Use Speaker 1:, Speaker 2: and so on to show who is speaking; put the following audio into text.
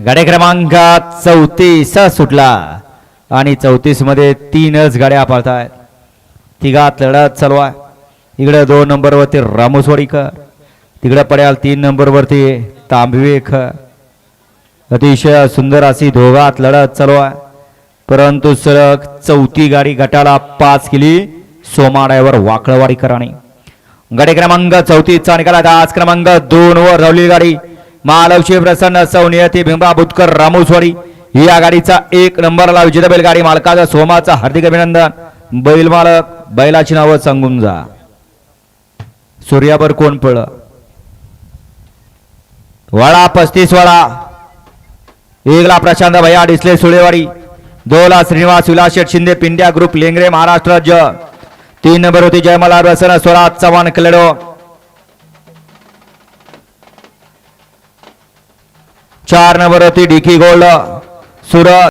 Speaker 1: गाड्या क्रमांक चौतीस सुटला. आणि चौतीसमध्ये तीनच गाड्या पळतायत. तिघात लढत चालू आहे इकडे दोन नंबरवरती रामोसवाडीकर. तिकडे पड्याल तीन नंबरवरती तांबवेकर. अतिशय सुंदर अशी दोघात लढत चालू आहे परंतु सलग चौथी गाडी गटाला पाच केली सोमा वाकळवाडीकरांनी. गाडी क्रमांक चौतीसचा निकाला आज क्रमांक दोन वर धावलेली गाडी. महालक्ष्मी प्रसन्न सौनियती भीमबा बुतकर रामोसवाडी या गाडीचा एक नंबरला विजेता बैलगाडी मालकाचा सोमाचा हार्दिक अभिनंदन. बैल मालक बैलाची नावं सांगून जा. सूर्यावर कोण पळ वडा पस्तीस वडा एकला प्रशांत भैया डिसले सुळेवाडी. दोला श्रीनिवास विलास शेठ शिंदे पिंड्या ग्रुप लेंगरे महाराष्ट्र राज्य. तीन नंबर होती जयमला रसन स्वराज चव्हाण कलेडो. चार नंबर होती डिकी गोल्ड सुरत.